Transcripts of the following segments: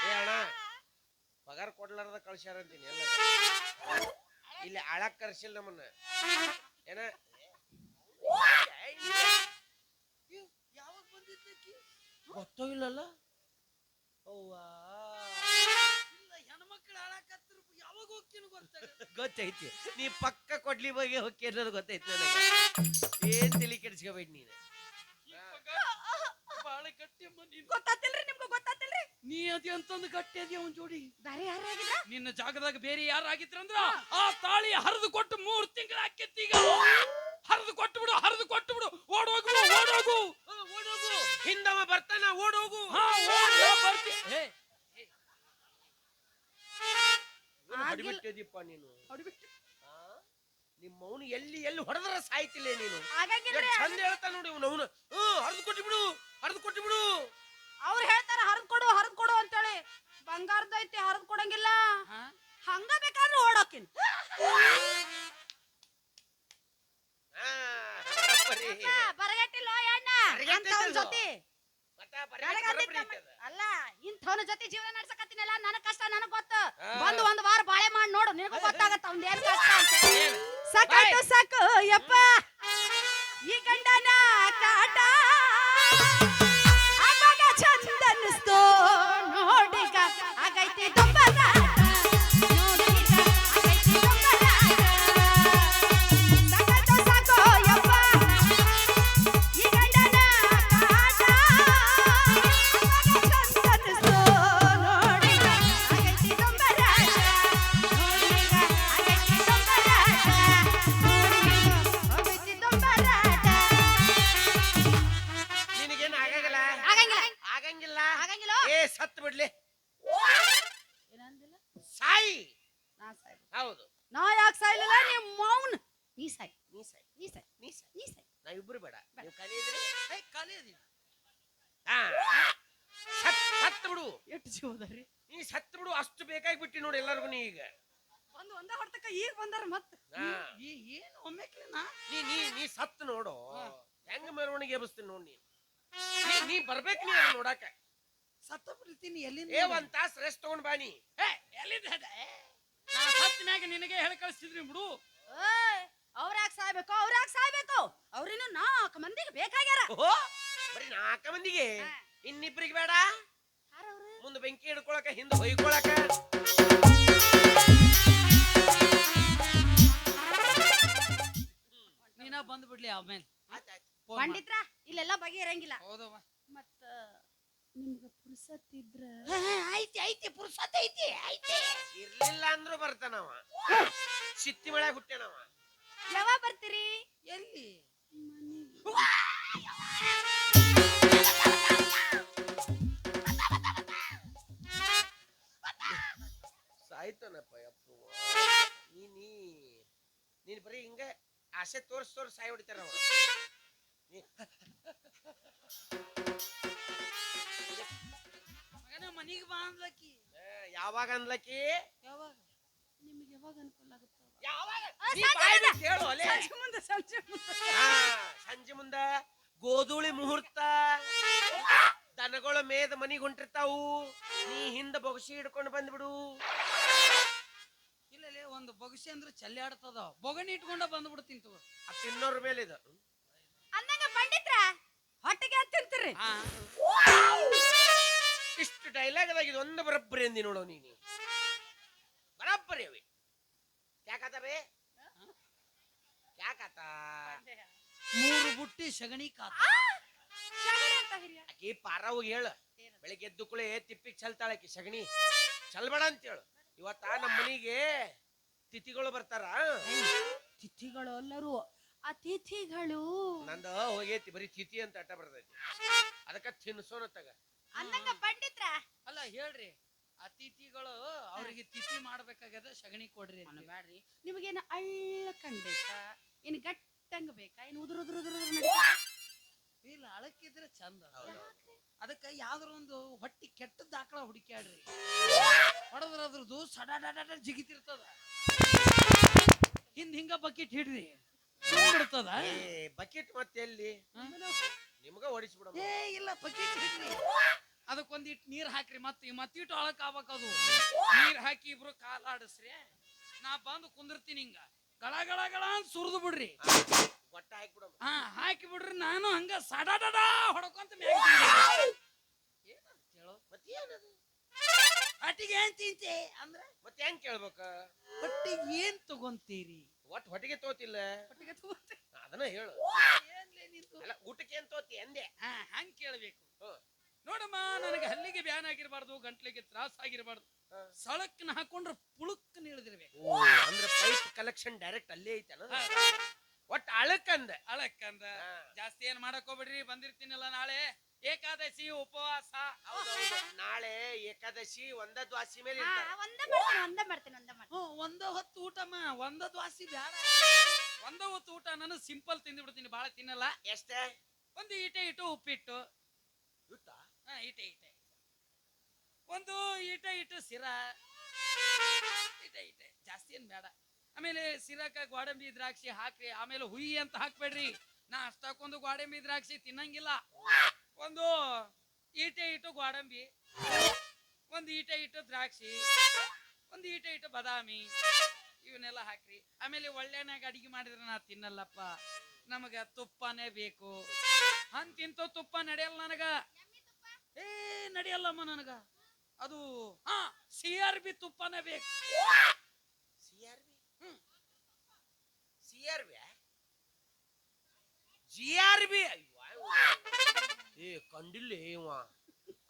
ಏ ಅಣ್ಣ ಪಗಾರ ಕೊಡ್ಲಾರ್ದ ಕಳ್ಸ್ಯಾರ ಅಂತೀನಿ ಎಲ್ಲ. ಇಲ್ಲಿ ಆಳಕ್ ಕರ್ಸಿಲ್ಲ ನಮ್ಮನ್ನ. ಏನ? ಯಾವಾಗ ಬಂದಿದ್ದಕ್ಕೆ ಗೊತ್ತೋ ಇಲ್ಲಲ್ಲ? ಗೊತ್ತೈತಿ. ನೀ ಪಕ್ಕ ಕೊಡ್ಲಿ ಬಗ್ಗೆ ಹೊಕ್ಕಿ ಅನ್ನೋದು ಗೊತ್ತೈತಿ ನನಗೆ. ಏನ್ ತಿಳಿ ಕೆಡಿಸ್ಕೋಬೇಡಿ ನೀನು? ಬಹಳ ಗಟ್ಟಿ ಅಮ್ಮ ನೀನು ಗೊತ್ತಾತಿಲ್ರಿ ನಿಮ್ಗೆ ಗೊತ್ತಾತಿಲ್ರಿ ನೀ ಅದಿ ಅಂತಂದು ಗಟ್ಟಿ ಒಂದ್ ಅವನ್ ಜೋಡಿ? ಬೇರೆ ಯಾರಾಗಿದ್ರ ನಿನ್ನ ಜಾಗದಾಗ ಬೇರೆ ಯಾರಾಗಿದ್ರಂದ್ರ ಆ ತಾಳಿ ಹರಿದು ಕೊಟ್ಟು ಮೂರ್ ತಿಂಗಳ ಈಗ. ಹರಿದು ಕೊಟ್ಟು ಬಿಡು ಹರಿದು ಕೊಟ್ಟು ಬಿಡು. ಓಡೋಗು ಓಡೋಗು ಓಡೋಗು ಹಿಂದವ ಬರ್ತಾನ ಓಡೋಗು ಹಾ ಓಡೋ ಬರ್ತಿ. ಹೇ. ಹೊಡಿಬಿಟ್ಟಿದೀಪ ನೀನು? ಆ? ನಿಮ್ಮ ಅವನು ಎಲ್ಲಿ ಎಲ್ಲಿ ಹೊಡೆದ್ರ ಸಾಯ್ತಿಲ್ಲ ನೀನು? ಚಂದ ಹೇಳ್ತಾ ನೋಡಿ ಅವನು ಅವನು. ಹ್ಮ್ ಹರಿದು ಕೊಟ್ಟು ಬಿಡು ಹರಿದು ಕೊಟ್ಟು ಬಿಡು. ಅವ್ರು ಹೇಳ್ತಾರ ಹರಿದ್ ಕೊಡು ಹರಿದ್ ಕೊಡು ಅಂತೇಳಿ ಬಂಗಾರದೈತಿ ಹರಿದ್ ಕೊಡಂಗಿಲ್ಲ? ಹಂಗ ಬೇಕಾದ್ರೆ ಓಡೋಕಿನ್. ಬರಗಟ್ಟಿಲ್ಲ ಜೊತೆ ಐತೆ ಅದು. ಅಲ್ಲ ಇಂಥವನ ಜೊತೆ ಜೀವನ ನಡ್ಸಕತ್ತೀನಲ್ಲ ನನಗ್ ಕಷ್ಟ ನನಗ್ ಗೊತ್ತು. ಬಂದು ಒಂದ್ ವಾರ ಬಾಳೆ ಮಾಡಿ ನೋಡು ನಿನಗೂ ಗೊತ್ತಾಗತ್ತ ಅವ್ನ್ ಏನ್ ಕಷ್ಟ ಅಂತ? ಸಾಕಾಯ್ತು ಸಾಕು ಯಪ್ಪ ಈ ಗಂಡನ ಕಾಟ ಸತ್ ಬಿಡ್ಲಿ. ಏನಂದಿಲ್ಲ? ಸಾಯಿ. ನಾ ಸಾಯಿ. ಹೌದು. ನಾ ಯಾಕೆ ಸಾಯಿಲ್ಲ ನಿಮ್ ಮೌನ್. ನೀ ಸಾಯಿ. ನೀ ಸಾಯಿ. ನೀ ಸಾಯಿ. ನೀ ಸಾಯಿ. ನೀ ಸಾಯಿ. ನಾ ಇಬ್ರು ಬೇಡ. ನೀವು ಕಲಿಯಿದ್ರಿ ಹೇ, ಖಾಲಿ ಹಾ. ಸತ್ ಸತ್ ಬಿಡು. ಎಷ್ಟು ಜೀವದರಿ ನೀ ಸತ್ ಬಿಡು. ಅಷ್ಟು ಬೇಕಾಗಿ ಬಿಟ್ಟಿ ನೋಡಿ ಎಲ್ಲರಿಗೂ ನೀ ಈಗ. ಒಂದು ಒಂದ ಹೊಡ್ತಕ್ಕ ಈಗ ಬಂದಾರ ಮತ್ತೆ. ಈ ಏನು ಒಮ್ಮೆ ನೀ? ನೀ ನೀ ಸತ್ ನೋಡು. ಹೆಂಗ್ ಮೆರವಣಿಗೆ ಎಬ್ಸ್ತೀನಿ ನೋಡಿ ನೀ- ನೀ ಬರ್ಬೇಕು ನೀ ನೋಡಕ್ಕೆ ನೋಡಾಕ. ಸತ್ತ ಬಿಡ್ತೀನಿ ಎಲ್ಲಿಂದ ಏ ಒಂದ್ ತಾಸ್ ರೆಸ್ಟ್ ತಗೊಂಡ್ ಬಾನಿ ನೀ. ಹೇ, ಎಲ್ಲಿಂದ ಅದ? ನಾ ಸತ್ತಿನಾಗ ನಿನಗೆ ಹೇಳಿ ಕಳಿಸ್ತಿದ್ರಿ ಬಿಡು. ಓಯ್ ಅವ್ರ ಯಾಕೆ ಸಾಯ್ಬೇಕು. ಅವ್ರ ಯಾಕೆ ಸಾಯ್ಬೇಕು ಅವ್ರಿನ್ನು ನಾಲ್ಕು ಮಂದಿಗೆ ಬೇಕಾಗ್ಯಾರ. ಓಹೋ ಬರೀ ನಾಲ್ಕ ಮಂದಿಗೆ. ಇನ್ನಿಬ್ರಿಗೆ ಬೇಡ? ಮುಂದೆ ಬೆಂಕಿ ಹಿಡ್ಕೊಳಕ ಹಿಂದೆ ಹೊಯ್ಕೊಳಕ. ನೀನ ಬಂದ್ಬಿಡ್ಲಿ ಆಮೇಲೆ. ಪಂಡಿತ್ರ ಇಲ್ಲೆಲ್ಲ ಬಗೆಹರಂಗಿಲ್ಲ ಹೌದವ್ವ. ನಿಮ್ಗ ಪುರ್ಸತ್ ಇದ್ರ? ಐತಿ ಐತಿ ಪುರ್ಸತ್ ಐತಿ ಐತಿ. ಇರ್ಲಿಲ್ಲ ಅಂದ್ರು ಬರ್ತಾನವ ಸಿತ್ತಿ ಮಳೆ ಹುಟ್ಟ್ಯಾನವ ಯಾವಾಗ ಬರ್ತೀರಿ? ಎಲ್ಲಿ? ಸಾಯ್ತಾನಪ್ಪ ಯಪ್ಪ ನೀ ನೀ. ನೀನ್ ಬರೀ ಹಿಂಗ ಆಸೆ ತೋರ್ಸ್ ತೋರ್ಸ್ ಸಾಯ್ ಹೊಡಿತಾರ ಅವ. ಯಾವಾಗ ಅನ್ಲಕ್ಕಿ? ಯಾವಾಗ? ನಿಮ್ಗೆ ಯಾವಾಗ ಅನುಕೂಲ ಆಗುತ್ತೆ ಯಾವಾಗ? ನೀ ಸಂಜೆ ಬಾಯ್ ಮುಂದೆ. ಹೇಳು ಸಂಜೆ ಮುಂದೆ ಸಂಜೆ ಮುಂದೆ. ಹಾ, ಸಂಜೆ ಮುಂದ ಗೋಧೂಳಿ ಮುಹೂರ್ತ. ದನಗಳ ಮೇದ ಮನಿ ಹೊಂಟಿರ್ತಾವು. ನೀ ಹಿಂದ ಬೊಗಸಿ ಹಿಡ್ಕೊಂಡು ಬಂದ್ಬಿಡು. ಇಲ್ಲ ಒಂದು ಬೊಗಸಿ ಅಂದ್ರೆ ಚಲ್ಲಿ ಆಡ್ತದ? ಬೊಗಣಿ ಇಟ್ಕೊಂಡ ಬಂದ್ಬಿಡ್ತೀನಿ ತಗೋ. ಆ ತಿನ್ನೋರ್ ಮೇಲೆ ಇದು. ಅಂದಂಗ ಪಂಡಿತ್ರ ಹೊಟ್ಟೆಗೆ ಹತ್ತಿರ್ತೀರಿ ಹಾ ಇದು ಒಂದು ಬರಬ್ಬರಿ ಅಂದಿ ನೋಡು ನೀನು. ಬರಬ್ಬರಿ ಅವೆ. ಯಾಕತಾರೆ ಯಾಕತ? ಮೂರು ಬುಟ್ಟಿ ಸಗಣಿ ಕಾತ. ಶಗಣಿ ಅಂತ ಹಿರಿಯ ಆಕಿ ಪಾರ ಹೋಗಿ ಹೇಳ. ಬೆಳಿಗ್ಗೆ ಎದ್ದು ಕುಳೆ ತಿಪ್ಪಿಗೆ ಚಲ್ತಾಳ ಆಕಿ ಸಗಣಿ. ಚಲ್ಬೇಡ ಅಂತ ಹೇಳು. ಇವತ್ತ ನಮ್ಮ ಮನಿಗೆ ತಿಥಿಗಳು ಬರ್ತಾರ. ತಿಥಿಗಳು ಎಲ್ಲರೂ ಅತಿಥಿಗಳು. ನಂದ ಹೋಗೈತಿ ಬರೀ ತಿಥಿ ಅಂತ ಅಟ್ಟ ಬರ್ತೈತಿ. ಅದಕ್ಕ ತಿನ್ಸೋನ ತಗ. ಅಂದಂಗ ಪಂಡಿತ್ರ? ಅಲ್ಲ ಹೇಳ್ರಿ ಅತಿಥಿಗಳು ಅವ್ರಿಗೆ ತಿಥಿ ಮಾಡ್ಬೇಕಾಗ್ಯದ ಸಗಣಿ ಕೊಡ್ರಿ. ಬ್ಯಾಡ್ರಿ ನಿಮಗೇನು ಅಳ್ಳಕಂಡ್ ಬೇಕಾ? ಏನು ಗಟ್ಟಂಗ ಬೇಕಾ? ಏನು ಉದುರು ಉದುರು ಉದುರು ಉದುರು ನಡೀತಾ? ಇಲ್ಲ ಅಳಕ್ಕಿದ್ರೆ ಚಂದ. ಅದಕ್ಕೆ ಯಾವ್ದಾರ ಒಂದು ಹೊಟ್ಟಿ ಕೆಟ್ಟ ದಾಖಲ ಹುಡುಕ್ಯಾಡ್ರಿ. ಹೊಡೆದ್ರ ಅದ್ರದ್ದು ಸಡಾ ಡಾಡ ಜಿಗಿತಿರ್ತದ. ಹಿಂದ್ ಹಿಂಗ ಬಕೆಟ್ ಹಿಡ್ರಿ. ಏ ಬಕೆಟ್ ಮತ್ತೆ ಎಲ್ಲಿ? ನಿಮ್ಗ ಓಡಿಸ್ಬಿಡ ಏ ಇಲ್ಲ ಬಕೆಟ್ ಹಿಡ್ರಿ ಅದಕ್ಕೊಂದಿಟ್ಟು ನೀರ್ ಹಾಕ್ರಿ ಮತ್ತೆ ಮತ್ತಿಟ್ಟು ಅಳಕ್ ಆಗ್ಬೇಕದು. ನೀರ್ ಹಾಕಿ ಇಬ್ರು ಕಾಲಾಡಿಸ್ರಿ ನಾ ಬಂದು ಕುಂದಿರ್ತೀನಿ ಹಿಂಗ. ಗಳ ಗಳ ಗಳ ಅಂತ ಸುರಿದು ಬಿಡ್ರಿ. ಹಾಕಿ ಹಾಕ್ಬಿಡಮ್ಮ ಹಾ ಹಾಕಿ ಬಿಡ್ರಿ ನಾನು ಹಂಗ ಸಡಾಡಡ ಹೊಡ್ಕೊಂತ ಮ್ಯಾಗ. ಕೇಳೋ ಹೇಳು ಮತ್ತೆ ಏನದು ಅಟ್ಟಿಗೆ ಏನ್ ತಿಂತೆ ಅಂದ್ರ? ಮತ್ತೆ ಹೆಂಗ್ ಕೇಳ್ಬೇಕ? ಹೊಟ್ಟಿಗೆ ಏನ್ ತಗೊಂತೀರಿ? ಒಟ್ ಹೊಟ್ಟಿಗೆ ತೋತಿಲ್ಲ. ಹೊಟ್ಟಿಗೆ ತಗೊಂತೀರಿ. ಅದನ್ನ ಹೇಳು. ನಿಂದು ಅಲ್ಲ ಊಟಕ್ಕೆ ತೋತಿ ಅಂದೆ ಹಾ ಹಂಗ್ ಕೇಳಬೇಕು. ನೋಡಮ್ಮ ನನಗೆ ಹಲ್ಲಿಗೆ ಬ್ಯಾನ್ ಆಗಿರ್ಬಾರ್ದು ಗಂಟ್ಲಿಗೆ ತ್ರಾಸ ಆಗಿರಬಾರ್ದು. ಸಳಕ್ನ ಹಾಕೊಂಡ್ರೆ ಪುಳುಕ್ ಇಳಿದಿರ್ಬೇಕು. ಅಂದ್ರೆ ಪೈಪ್ ಕಲೆಕ್ಷನ್ ಡೈರೆಕ್ಟ್ ಅಲ್ಲೇ ಐತಲ್ಲ ಒಟ್ ಅಳಕಂದ ಅಳಕ್ಕಂದ ಜಾಸ್ತಿ ಏನ್ ಮಾಡಕ್ ಹೋಗ್ಬಿಡ್ರಿ ಬಂದಿರ್ತೀನಲ್ಲ ನಾಳೆ. ಏಕಾದಶಿ ಉಪವಾಸ. ನಾಳೆ ಏಕಾದಶಿ ಒಂದ ದ್ವಾಸಿ ಮೇಲೆ ಒಂದ ಮಾಡ್ತೀನಿ ಒಂದ ಹೊತ್ತು ಊಟಮ್ಮ ಒಂದ ದ್ವಾಸಿ ಬ್ಯಾಡ. ಒಂದ ಹೊತ್ತು ಊಟ ನಾನು ಸಿಂಪಲ್ ತಿಂದು ಬಿಡ್ತೀನಿ ಬಹಳ ತಿನ್ನಲ್ಲ. ಎಷ್ಟೇ? ಒಂದು ಈಟೆ ಇಟ್ಟು ಉಪ್ಪಿಟ್ಟು. ಊಟ ಹಾ ಈಟೆ ಈಟೆ. ಒಂದು ಈಟೆ ಇಟ್ಟು ಸಿರ ಈಟೆ ಈಟೆ. ಜಾಸ್ತಿ ಏನ್ ಬೇಡ. ಆಮೇಲೆ ಸಿರಕ ಗೋಡಂಬಿ ದ್ರಾಕ್ಷಿ ಹಾಕ್ರಿ. ಆಮೇಲೆ ಹುಯಿ ಅಂತ ಹಾಕ್ಬೇಡ್ರಿ. ನಾ ಅಷ್ಟಕ್ಕೊಂದು ಗೋಡಂಬಿ ದ್ರಾಕ್ಷಿ ತಿನ್ನಂಗಿಲ್ಲ. ಒಂದು ಈಟೆ ಇಟ್ಟು ಗೋಡಂಬಿ. ಒಂದು ಈಟೆ ಇಟ್ಟು ದ್ರಾಕ್ಷಿ. ಒಂದು ಈಟೆ ಇಟ್ಟು ಬಾದಾಮಿ. ಇವನ್ನೆಲ್ಲ ಹಾಕ್ರಿ. ಆಮೇಲೆ ಒಳ್ಳೆನಾಗ ಅಡಿಗೆ ಮಾಡಿದ್ರೆ ನಾ ತಿನ್ನಲ್ಲಪ್ಪ. ನಮಗ ತುಪ್ಪನೇ ಬೇಕು. ಅಂತಿಂತ ತಿಂತೋ ತುಪ್ಪ ನಡೆಯಲ್ಲ ನನಗ. ಏ ನಡೆಯಲ್ಲಮ್ಮ ನನಗ. ಅದು ಹಾ ಸಿ ಆರ್ ಬಿ ತುಪ್ಪನೇ ಬೇಕು. C R B? ಹ್ಮ್. C R B G R B ಏ ಕಂಡಿಲ್ಲ ಇವ.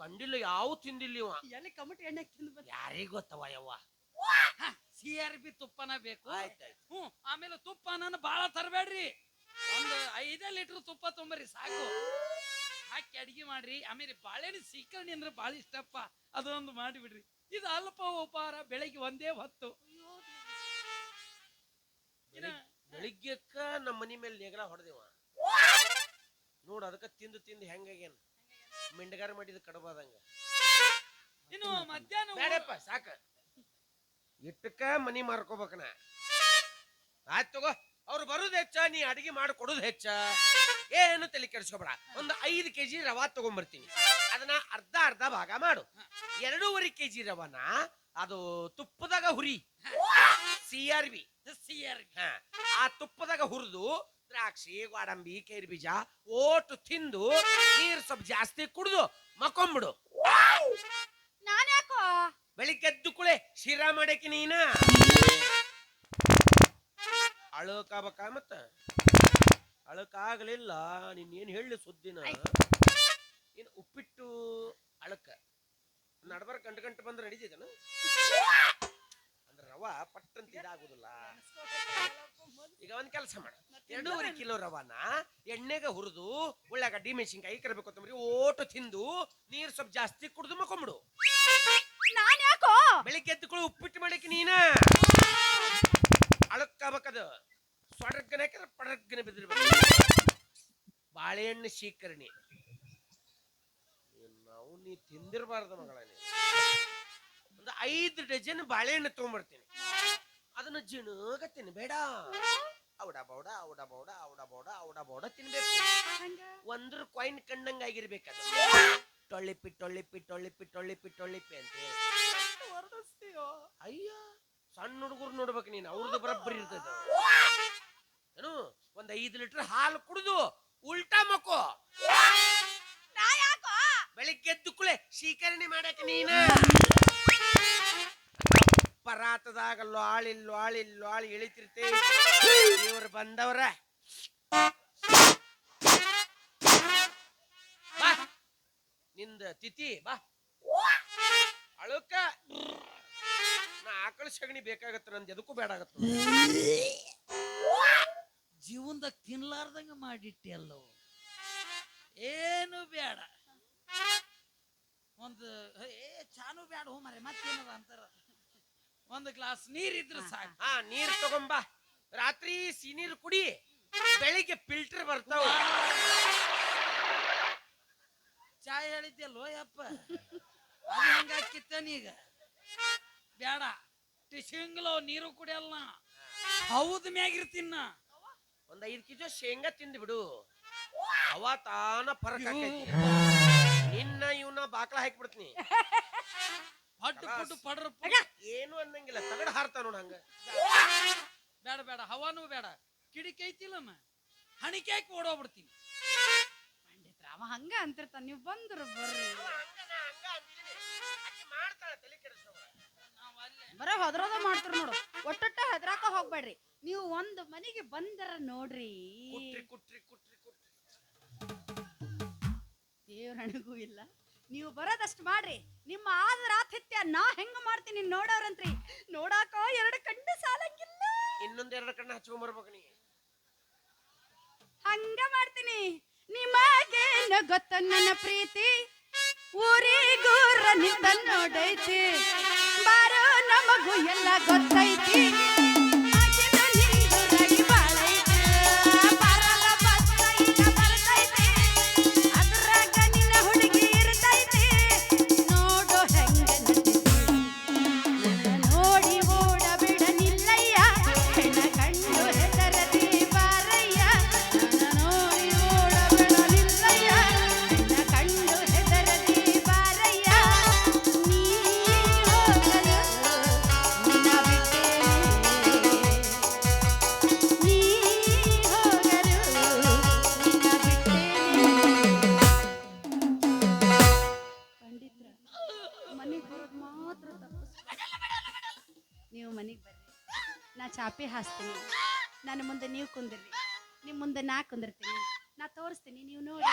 ಕಂಡಿಲ್ಲ ಯಾವ ತಿಂದಿಲ್ಲ ಇವ? ಎಲ್ಲಿ ಕಮಟ್ ಎಣ್ಣೆ ತಿಂದು ಬಂದ ಯಾರಿಗ್ ಗೊತ್ತವ ಯವ್ವ? ಬಿ ತುಪ್ಪನ ಬೇಕು. ಆಯ್ತಾಯ್ತು ಹ್ಞೂ ಆಮೇಲೆ ತುಪ್ಪ ನಾನು ಬಾಳ ತರಬೇಡ್ರಿ. ಒಂದು ಐದೇ ಲೀಟರ್ ತುಪ್ಪ ತುಂಬ್ರಿ ಸಾಕು. ಹಾಕಿ ಅಡಿಗೆ ಮಾಡ್ರಿ. ಆಮೇಲೆ ಬಾಳೆಹಣ್ಣು ಸೀಕರ್ಣಿ ಅಂದ್ರೆ ಬಾಳ ಇಷ್ಟಪ್ಪ. ಅದೊಂದು ಮಾಡಿಬಿಡ್ರಿ. ಇದು ಅಲ್ಪ ಉಪಹಾರ ಬೆಳಗ್ಗೆ ಒಂದೇ ಹೊತ್ತು. ಬೆಳಿಗ್ಗೆ ಬೆಳಿಗ್ಗೆಕ್ಕ ನಮ್ಮ ಮನಿ ಮೇಲೆ ನೆಗಲ ಹೊಡೆದೇವ. ನೋಡ್ ಅದಕ್ಕ ತಿಂದು ತಿಂದು ಹೆಂಗಾಗ್ಯಾನ? ಮಿಂಡಗಾರ ಮಾಡಿದ ಕಡಬಾದಂಗ. ಇನ್ನು ಮಧ್ಯಾಹ್ನ ಬೇಡಪ್ಪ ಸಾಕ. ಇಟ್ಟಕ್ಕ ಮನಿ ಮಾರ್ಕೋಬೇಕನ ಆಯ್ತು ತಗೋ ಅವ್ರು ಬರೋದು ಹೆಚ್ಚ ನೀ ಅಡಿಗೆ ಮಾಡಿ ಕೊಡುದು ಹೆಚ್ಚ. ಏನು ತಲೆ ಕೆಡಿಸ್ಕೊಬೇಡ. ಒಂದು ಐದು ಕೆಜಿ ರವಾ ತಗೊಂಬರ್ತೀನಿ. ಅದನ್ನ ಅರ್ಧ ಅರ್ಧ ಭಾಗ ಮಾಡು. ಎರಡೂವರೆ ಕೆಜಿ ರವಾನ ಅದು ತುಪ್ಪದಾಗ ಹುರಿ. C R B C R B ಹಾ, ಆ ತುಪ್ಪದಾಗ ಹುರಿದು ದ್ರಾಕ್ಷಿ ಗೋಡಂಬಿ ಕೇರಿ ಬೀಜ ಓಟು ತಿಂದು ನೀರು ಸ್ವಲ್ಪ ಜಾಸ್ತಿ ಕುಡಿದು ಮಕ್ಕೊಂಬಿಡು. ಬೆಳಿಗ್ಗೆ ಎದ್ದು ಕುಳೆ ಶಿರಾ ಮಾಡಕ್ಕೆ ನೀನ? ಅಳಕಾಗಬೇಕ ಮತ್ತ? ಅಳಕಾಗಲಿಲ್ಲ ನೀನ್ ಏನ್ ಹೇಳಿ ಸುದ್ದಿನ ಏನು ಉಪ್ಪಿಟ್ಟು ಅಳಕ. ನಡ್ಬಾರ ಗಂಟು ಗಂಟು ಬಂದ್ರೆ ನಡೀತಿದನ ಅಂದ್ರೆ ರವ ಪಟ್ಟಂತ ಇದಾಗುದಿಲ್ಲ. ಈಗ ಒಂದ್ ಕೆಲಸ ಮಾಡ. ಎರಡೂವರೆ ಕಿಲೋ ರವಾನ ಎಣ್ಣೆಗೆ ಹುರಿದು ಉಳ್ಳಾಗಡ್ಡಿ ಮೆಣಸಿನ್ಕಾಯಿ ಕರಿಬೇಕು ಕೊತ್ತಂಬರಿ ಓಟು ತಿಂದು ನೀರು ಸ್ವಲ್ಪ ಜಾಸ್ತಿ ಕುಡಿದು ಮಕ್ಕೊಂಬಿಡು. ಬೆಳಿಗ್ಗೆ ಎದ್ದುಕೊಳ್ಳಿ ಉಪ್ಪಿಟ್ಟು ಮಾಡಕ್ಕೆ ನೀನ? ಅಳಕ್ಕಾಗಬೇಕದು ಹಾಕಿದ್ರೆ ಪಡರ್ಗನ ಬಿದ್ದಿರ್ಬೇಕು. ಬಾಳೆಹಣ್ಣು ಶೀಕರಣಿ ನಾವು ನೀ ತಿಂದಿರಬಾರ್ದು ಮಗಳ ಒಂದು ಐದು ಡಜನ್ ಬಾಳೆಹಣ್ಣು ತಗೊಂಡ್ಬರ್ತೀನಿ. ಅದನ್ನು ಜಿಣಗ ತಿನ್ಬೇಡ ಔಡ ಬೌಡ ಔಡ ಬೌಡ ಔಡ ಬೌಡ ಔಡ ಬೌಡ ತಿನ್ಬೇಕು. ಒಂದ್ರ ಕಾಯಿನ್ ಕಂಡಂಗ ಅದು ಟೊಳ್ಳಿಪ್ಪಿ ಟೊಳ್ಳಿಪ್ಪಿ ಟೊಳ್ಳಿಪ್ಪಿ ಟೊಳ್ಳಿಪ್ಪಿ ಟೊಳ್ಳಿಪ್ಪಿ ಅಂತ. ಹೇಳಿ. ಅಯ್ಯ ಸಣ್ಣ ಹುಡುಗರು ನೋಡ್ಬೇಕು ನೀನು. ಅವ್ರದ್ದು ಬರಬ್ಬರಿ ಇರ್ತದ ಏನು? ಒಂದ್ ಐದು ಲೀಟರ್ ಹಾಲು ಕುಡಿದು ಉಲ್ಟಾ ಮಕ್ಕೋ. ನಾ ಯಾಕೋ? ಬೆಳಿಗ್ಗೆ ಎದ್ದು ಕುಳೆ ಶೀಕರಣೆ ಮಾಡಕ್ ನೀನ. ಪರಾತದಾಗ ಲಾಳಿ ಲಾಳಿ ಲಾಳಿ ಇಳಿತಿರ್ತೇ. ಇವ್ರು ಬಂದವ್ರ. ಬಾ. ನಿಂದ ತಿಥಿ ಬಾ. ಸಗಣಿ ಬೇಕಾಗತ್ತೆ ನಂದು ಎದಕ್ಕೂ ಬೇಡ ಆಗತ್ತ ಜೀವನದಾಗ ತಿನ್ಲಾರ್ದಂಗ ಮಾಡಿಟ್ಟಿ ಅಲ್ಲವು ಏನು ಬೇಡ. ಒಂದು ಏ ಚಾನು ಬೇಡ ಹೋ ಮರೆ ಮತ್ತೇನದ ಅಂತಾರ. ಒಂದು ಗ್ಲಾಸ್ ನೀರಿದ್ರೆ ಸಾಕು. ಹಾ ನೀರ್ ತಗೊಂಬ. ರಾತ್ರಿ ಸಿನೀರ್ ಕುಡಿ ಬೆಳಿಗ್ಗೆ ಫಿಲ್ಟರ್ ಬರ್ತಾವ. ಚಾಯ್ ಹೇಳಿದ್ಯಲ್ಲೋ ಯಪ್ಪ. ಅದು ಹಂಗಾಕಿತ್ತ ನೀಗ ಬೇಡ. ಟಿಶಿಂಗ್ಲೋ ನೀರು ಕುಡಿಯಲ್ಲ ಹೌದ್ ಮ್ಯಾಗಿರ್ತೀನ ಒಂದ್ ಐದ್ ಕೆಜಿ ಶೇಂಗಾ ತಿಂದು ಬಿಡು. ಅವ ತಾನ ಫರಕ್ ಆಕೈತಿ. ನಿನ್ನ ಇವನ ಬಾಕ್ಲ ಹಾಕ್ಬಿಡ್ತೀನಿ. ಪಡ್ಡು ಪುಟ್ಟು ಪಡ್ರ ಏನು ಅನ್ನಂಗಿಲ್ಲ. ತಗಡ ಹಾರ್ತಾ ನೋಡ ಹಂಗ. ಬೇಡ ಬೇಡ ಹವಾನು ಬೇಡ ಕಿಡಿಕೆ ಐತಿಲ್ಲಮ್ಮ ಹಣಿಕೆ ಹಾಕಿ ಓಡೋಗ್ಬಿಡ್ತೀನಿ. ಪಂಡಿತ್ರ ರಾಮ ಹಂಗ ಅಂತಿರ್ತಾನ. ನೀವು ಬಂದ್ರು ಬರ್ರಿ. ಬರ ಹದ್ರೋದ ಮಾಡ್ತಾರ ನೋಡು. ಒಟ್ಟೊಟ್ಟ ಹೆದ್ರಾಕ ಹೋಗ್ಬೇಡ್ರಿ. ನೀವು ಒಂದು ಮನೆಗೆ ಬಂದರ ನೋಡ್ರಿ. ಕುಟ್ರಿ ಕುಟ್ರಿ ಕುಟ್ರಿ ಕುಟ್ರಿ. ದೇವ್ರಣಿಗೂ ಇಲ್ಲ. ನೀವು ಬರೋದಷ್ಟು ಮಾಡ್ರಿ. ನಿಮ್ಮ ಆದರ ಆತಿಥ್ಯ ನಾ ಹೆಂಗ ಮಾಡ್ತೀನಿ ನೋಡೋರಂತ್ರಿ. ನೋಡಾಕ ಎರಡು ಕಣ್ಣು ಸಾಲಂಗಿಲ್ಲ. ಇನ್ನೊಂದ್ ಎರಡು ಕಣ್ಣು ಹಚ್ಕೊಂಡ್ ಬರ್ಬೇಕು ನೀ. ಹಂಗ ಮಾಡ್ತೀನಿ. ನಿಮಗೇನು ಗೊತ್ತ ನನ್ನ ಪ್ರೀತಿ? ಊರಿಗೂರ ನಿಂತ ನೋಡೈತಿ. ಬಾರೋ ನಮಗೂ ಎಲ್ಲ ಗೊತ್ತೈತಿ. ಹಾಸ್ತೀನಿ ನನ್ನ ಮುಂದೆ ನೀವು ಕುಂದಿರ್ರಿ. ನಿಮ್ಮ ಮುಂದೆ ನಾ ಕುಂದಿರ್ತೀನಿ. ನಾ ತೋರಿಸ್ತೀನಿ ನೀವು ನೋಡಿ.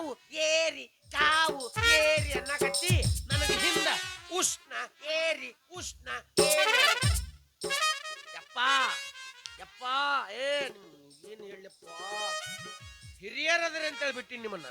ಕಾವು ಏರಿ ಕಾವು ಏರಿ ಕಟ್ಟಿ ನನಗೆ ಹಿಂದ ಉಷ್ಣ ಏರಿ, ಉಷ್ಣ ಯಪ್ಪ ಯಪ್ಪ, ಏ ಏನ್ ಹೇಳಪ್ಪ ಹಿರಿಯರದ್ರ ಅಂತ ಬಿಟ್ಟಿನಿ ನಿಮ್ಮನ್ನ.